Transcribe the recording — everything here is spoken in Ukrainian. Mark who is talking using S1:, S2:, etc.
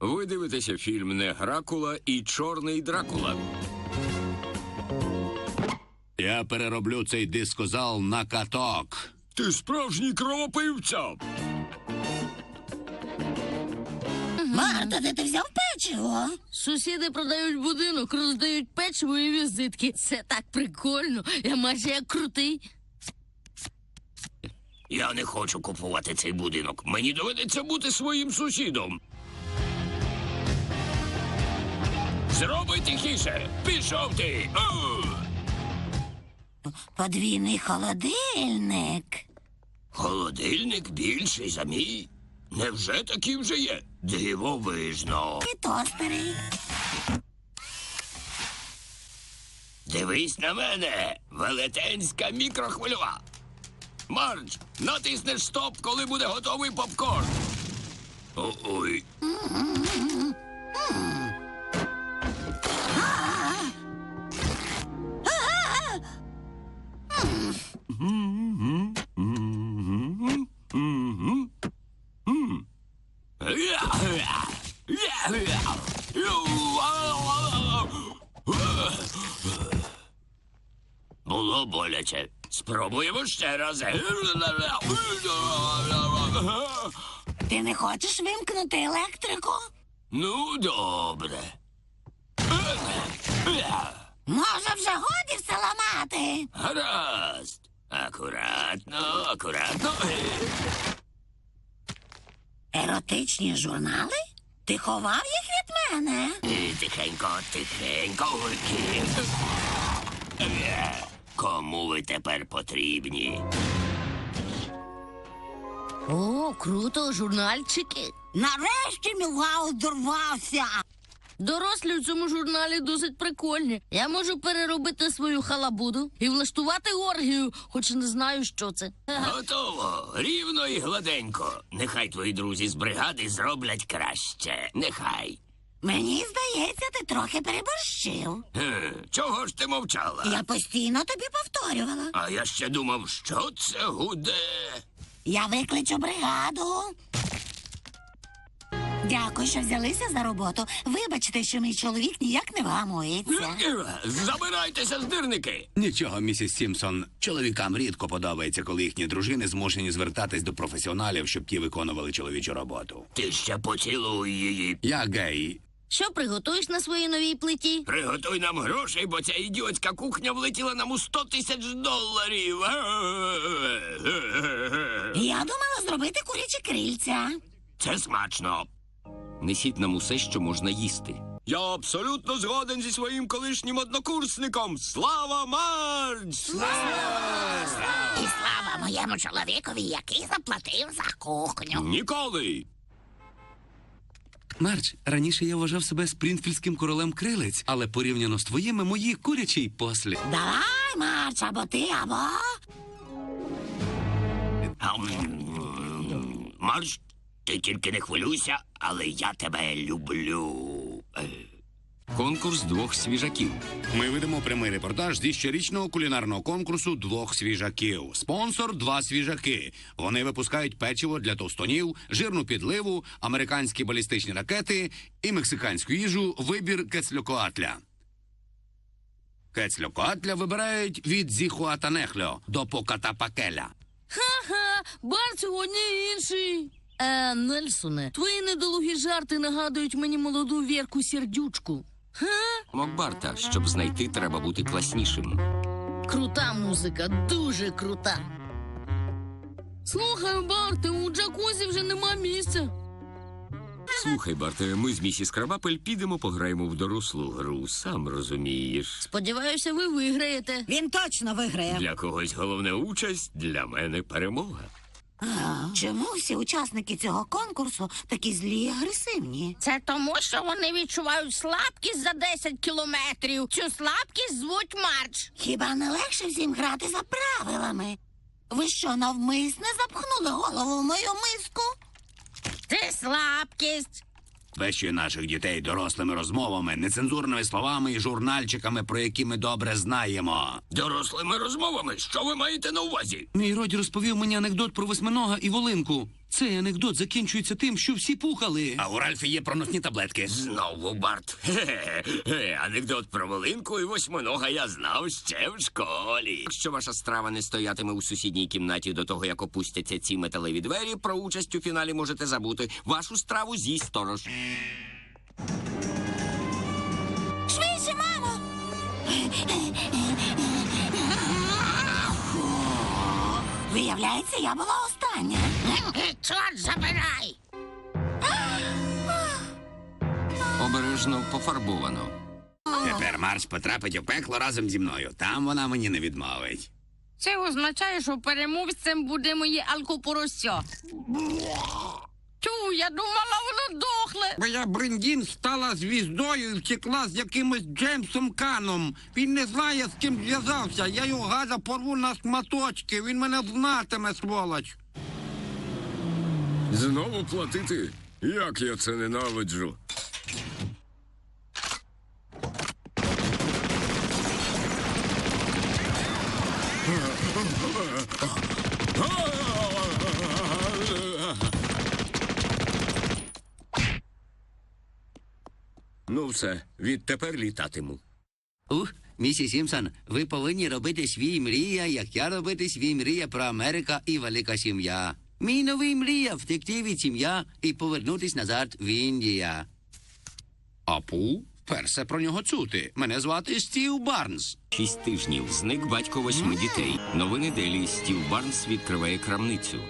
S1: Ви дивитеся фільм Не Гракула і Чорний Дракула.
S2: Я перероблю цей дискозал на каток.
S1: Ти справжній кровопивця.
S3: Марта, де ти взяв печиво?
S4: Сусіди продають будинок, роздають печиво і візитки. Це так прикольно. Я майже як крутий.
S1: Я не хочу купувати цей будинок. Мені доведеться бути своїм сусідом. Зроби тихіше. Пішов ти. У!
S3: Подвійний холодильник.
S1: Холодильник більший за мій. Невже такі вже є? Дивовижно.
S3: І тостери.
S1: Дивись на мене, велетенська мікрохвильова. Мардж, натиснеш стоп, коли буде готовий попкорн. Ой. Було боляче. Спробуємо ще раз.
S3: Ти не хочеш вимкнути електрику?
S1: Ну, добре.
S3: Може, вже годі все ламати?
S1: Гаразд. Акуратно, акуратно.
S3: Еротичні журнали? Ти ховав їх від мене?
S1: Тихенько, тихенько, гульки. Кому ви тепер потрібні?
S4: О, круто, журнальчики.
S3: Нарешті Мілгаус дорвався.
S4: Дорослі в цьому журналі досить прикольні. Я можу переробити свою халабуду і влаштувати оргію, хоч не знаю, що це.
S1: Готово. Рівно і гладенько. Нехай твої друзі з бригади зроблять краще. Нехай.
S3: Мені здається, ти трохи переборщив.
S1: Е, Чого ж ти мовчала?
S3: Я постійно тобі повторювала.
S1: А я ще думав, що це гуде.
S3: Я викличу бригаду. Дякую, що взялися за роботу. Вибачте, що мій чоловік ніяк не вгамується.
S1: Забирайтеся, здирники.
S2: Нічого, місіс Сімпсон. Чоловікам рідко подобається, коли їхні дружини змушені звертатись до професіоналів, щоб ті виконували чоловічу роботу.
S1: Ти ще поцілуй її.
S2: Я гей.
S4: Що приготуєш на своїй новій плиті?
S1: Приготуй нам грошей, бо ця ідіотська кухня влетіла нам у 100 тисяч доларів.
S3: Я думала зробити курячі крильця.
S1: Це смачно. Несіть нам усе, що можна їсти. Я абсолютно згоден зі своїм колишнім однокурсником. Слава Мардж!
S3: І слава моєму чоловікові, який заплатив за кухню.
S1: Ніколи.
S2: Марч, раніше я вважав себе спрінфільським королем крилець, але порівняно з твоїми мої курячі й послі.
S3: Давай, Марч, або ти, або.
S1: Мардж, ти тільки не хвилюйся, але я тебе люблю. Е. Конкурс двох свіжаків.
S2: Ми ведемо прямий репортаж зі щорічного кулінарного конкурсу двох свіжаків. Спонсор два свіжаки. Вони випускають печиво для товстонів, жирну підливу, американські балістичні ракети і мексиканську їжу. Вибір Кецлькоатля. Кецлькоатля вибирають від Зіхуатанехльо до Покатапакеля.
S4: Ха, бар сьогодні інший. Е, Нельсоне, твої недолугі жарти нагадують мені молоду Вірку Сердючку. Ха?
S1: Мокбарта, щоб знайти, треба бути класнішим.
S4: Крута музика, дуже крута. Слухай, Барте, у джакузі вже нема місця.
S1: Слухай, Барте, ми з місіс Крабапель підемо пограємо в дорослу гру, сам розумієш.
S4: Сподіваюся, ви виграєте.
S3: Він точно виграє.
S1: Для когось головне участь, для мене перемога.
S3: Чому всі учасники цього конкурсу такі злі і агресивні?
S4: Це тому, що вони відчувають слабкість за 10 кілометрів. Цю слабкість звуть марч.
S3: Хіба не легше всім грати за правилами? Ви що, навмисне запхнули голову в мою миску?
S4: Ти слабкість.
S2: Вещує наших дітей дорослими розмовами, нецензурними словами і журнальчиками, про які ми добре знаємо.
S1: Дорослими розмовами, що ви маєте на увазі?
S2: Мій роді розповів мені анекдот про восьминога і волинку. Цей анекдот закінчується тим, що всі пухали. А у Ральфі є проносні таблетки.
S1: Знову Барт. Хе-хе-хе. Анекдот про волинку і восьминога я знав ще в школі. Якщо ваша страва не стоятиме у сусідній кімнаті до того, як опустяться ці металеві двері, про участь у фіналі можете забути. Вашу страву з'їсть сторож.
S3: Швидше, мамо! Виявляється, я була остання. Чорт забирай!
S1: Обережно пофарбовано.
S2: Тепер Марс потрапить у пекло разом зі мною. Там вона мені не відмовить.
S4: Це означає, що переможцем буде моє алкопорося. Тю, я думала, воно дохле.
S5: Моя Брендін стала звіздою і втекла з якимось Джеймсом Каном. Він не знає, з ким зв'язався. Я його газа порву на шматочки. Він мене знатиме, сволоч.
S6: Знову платити? Як я це ненавиджу?
S1: Ну все, відтепер літатиму.
S2: Ух, місі Сімпсон, ви повинні робити свій мрія, як я робити свій мрія про Америка і велика сім'я. Мій новий мрія втекти від сім'я і повернутись назад в Індія. Апу, перше про нього чути. Мене звати Стів Барнс.
S1: Шість тижнів. Зник батько восьми дітей. Новини Делі. Стів Барнс відкриває крамницю.